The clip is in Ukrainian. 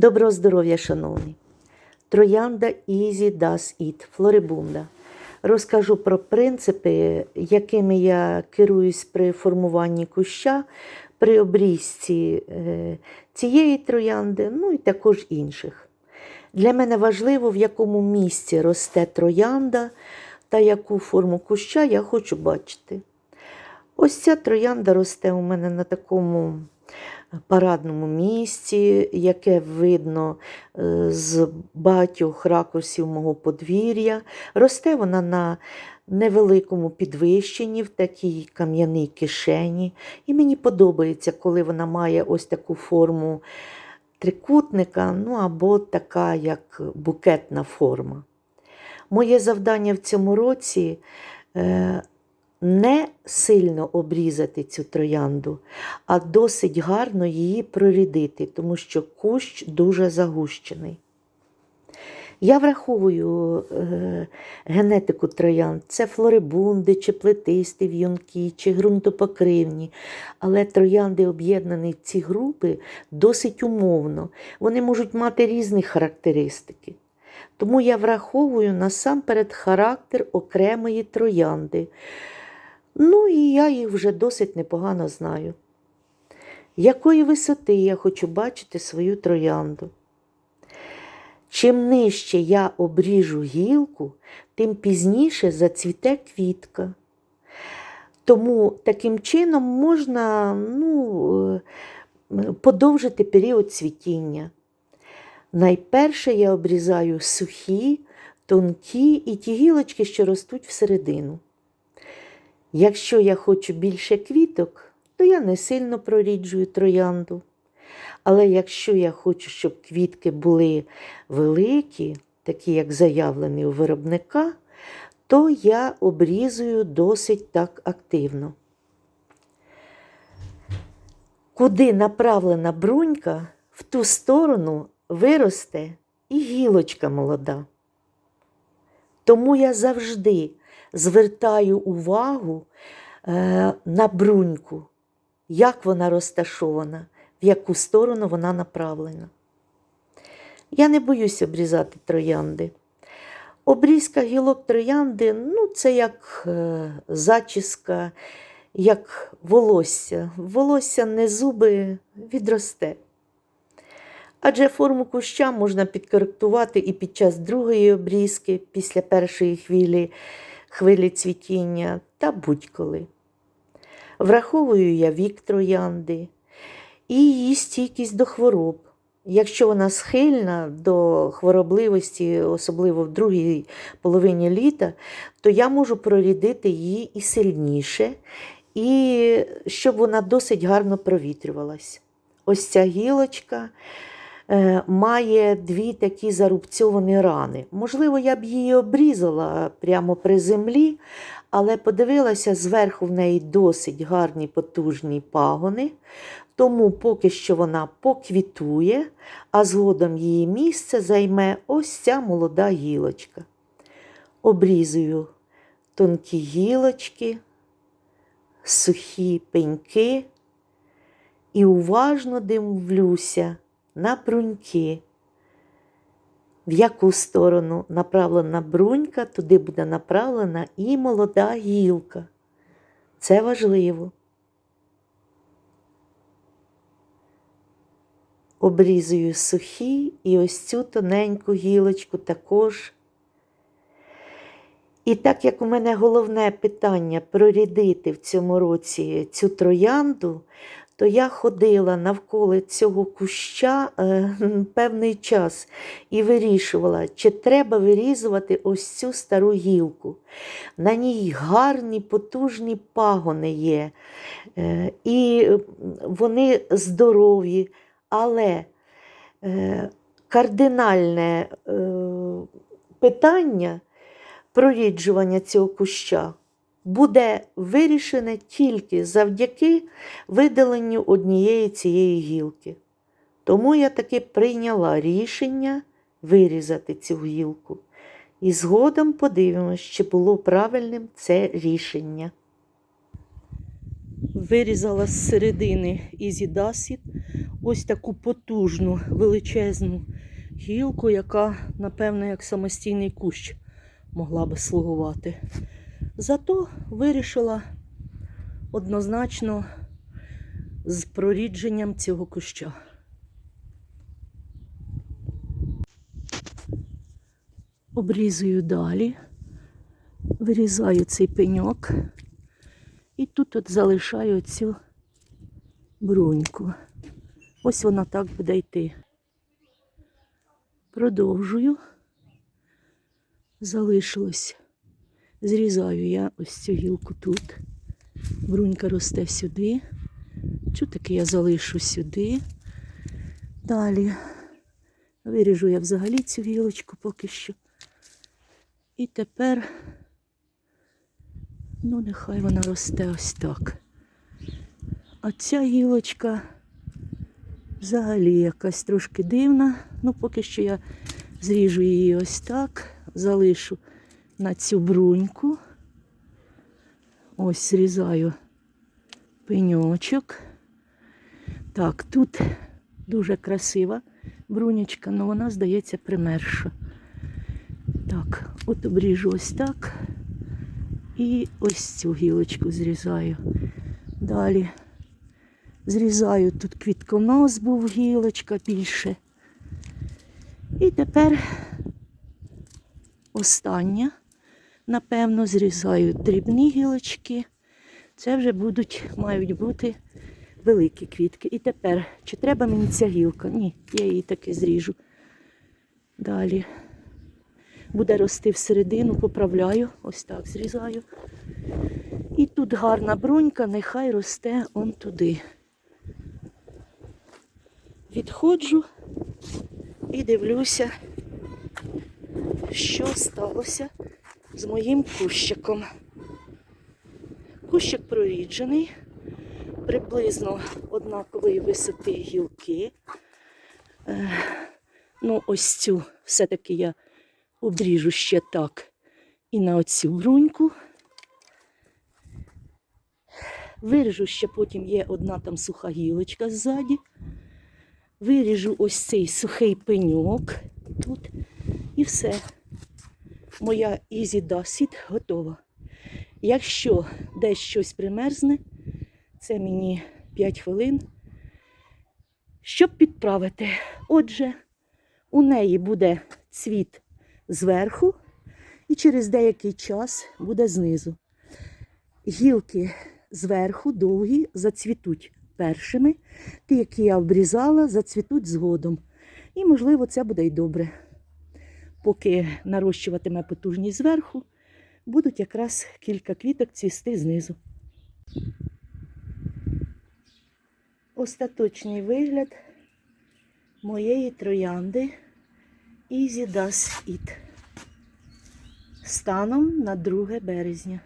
Доброго здоров'я, шановні! Троянда Easy Does It Флорибунда. Розкажу про принципи, якими я керуюсь при формуванні куща, при обрізці е, цієї троянди, ну і також інших. Для мене важливо, в якому місці росте троянда та яку форму куща я хочу бачити. Ось ця троянда росте у мене на такому парадному місці, яке видно е, з багатьох ракурсів мого подвір'я. Росте вона на невеликому підвищенні, в такій кам'яній кишені. І мені подобається, коли вона має ось таку форму трикутника, ну або така, як букетна форма. Моє завдання в цьому році е, не сильно обрізати цю троянду, а досить гарно її прорідити, тому що кущ дуже загущений. Я враховую е, генетику троянд. Це флорибунди, чи плетисті в'юнки, чи ґрунтопокривні. Але троянди, об'єднані ці групи, досить умовно. Вони можуть мати різні характеристики. Тому я враховую насамперед характер окремої троянди. Ну і я їх вже досить непогано знаю. Якої висоти я хочу бачити свою троянду? Чим нижче я обріжу гілку, тим пізніше зацвіте квітка. Тому таким чином можна ну, е, подовжити період цвітіння. Найперше я обрізаю сухі, тонкі і ті гілочки, що ростуть всередину. Якщо я хочу більше квіток, то я не сильно проріджую троянду. Але якщо я хочу, щоб квітки були великі, такі як заявлені у виробника, то я обрізую досить так активно. Куди направлена брунька, в ту сторону виросте і гілочка молода. Тому я завжди звертаю увагу е, на бруньку, як вона розташована, в яку сторону вона направлена. Я не боюсь обрізати троянди. Обрізка гілок троянди ну, це як е, зачіска, як волосся. Волосся не зуби відросте. Адже форму куща можна підкоректувати і під час другої обрізки, після першої хвилі, хвилі цвітіння та будь-коли. Враховую я вік троянди і її стійкість до хвороб. Якщо вона схильна до хворобливості, особливо в другій половині літа, то я можу прорідити її і сильніше, і щоб вона досить гарно провітрювалась. Ось ця гілочка має дві такі зарубцьовані рани. Можливо, я б її обрізала прямо при землі, але подивилася, зверху в неї досить гарні потужні пагони, тому поки що вона поквітує, а згодом її місце займе ось ця молода гілочка. Обрізую тонкі гілочки, сухі пеньки і уважно дивлюся на бруньки. В яку сторону направлена брунька, туди буде направлена і молода гілка. Це важливо. Обрізую сухі і ось цю тоненьку гілочку також. І так як у мене головне питання прорідити в цьому році цю троянду, то я ходила навколо цього куща е, певний час і вирішувала, чи треба вирізувати ось цю стару гілку. На ній гарні, потужні пагони є, е, і вони здорові, але е, кардинальне е, питання проріджування цього куща буде вирішене тільки завдяки видаленню однієї цієї гілки. Тому я таки прийняла рішення вирізати цю гілку. І згодом подивимось, чи було правильним це рішення. Вирізала з середини Dussit ось таку потужну величезну гілку, яка, напевно, як самостійний кущ могла би слугувати. Зато вирішила однозначно з прорідженням цього куща. Обрізую далі, вирізаю цей пеньок і тут от залишаю цю бруньку. Ось вона так буде йти. Продовжую. Залишилось. Зрізаю я ось цю гілку тут. Брунька росте сюди. Чутики я залишу сюди. Далі виріжу я взагалі цю гілочку поки що. І тепер, ну, нехай вона росте ось так. А ця гілочка взагалі якась трошки дивна. Ну, поки що я зріжу її ось так, залишу на цю бруньку. Ось зрізаю пеньочок. Так, тут дуже красива брунячка, але вона, здається, примерша. Так, от обріжу ось так. І ось цю гілочку зрізаю. Далі зрізаю тут квітконос був гілочка більше. І тепер остання. Напевно, зрізаю дрібні гілочки. Це вже будуть, мають бути великі квітки. І тепер, чи треба мені ця гілка? Ні, я її таки зріжу. Далі. Буде рости всередину, поправляю, ось так зрізаю. І тут гарна брунька, нехай росте он туди. Відходжу і дивлюся, що сталося з моїм кущиком. Кущик проріджений, приблизно однакової висоти гілки. Е, ну, ось цю все-таки я обріжу ще так і на оцю бруньку. Виріжу ще потім є одна там суха гілочка ззаді. Виріжу ось цей сухий пеньок тут. І все. Моя Easy Dussit готова. Якщо десь щось примерзне, це мені 5 хвилин, щоб підправити. Отже, у неї буде цвіт зверху і через деякий час буде знизу. Гілки зверху довгі зацвітуть першими. Ті, які я обрізала, зацвітуть згодом. І, можливо, це буде й добре. Поки нарощуватиме потужність зверху, будуть якраз кілька квіток цвісти знизу. Остаточний вигляд моєї троянди Easy Does It станом на 2 березня.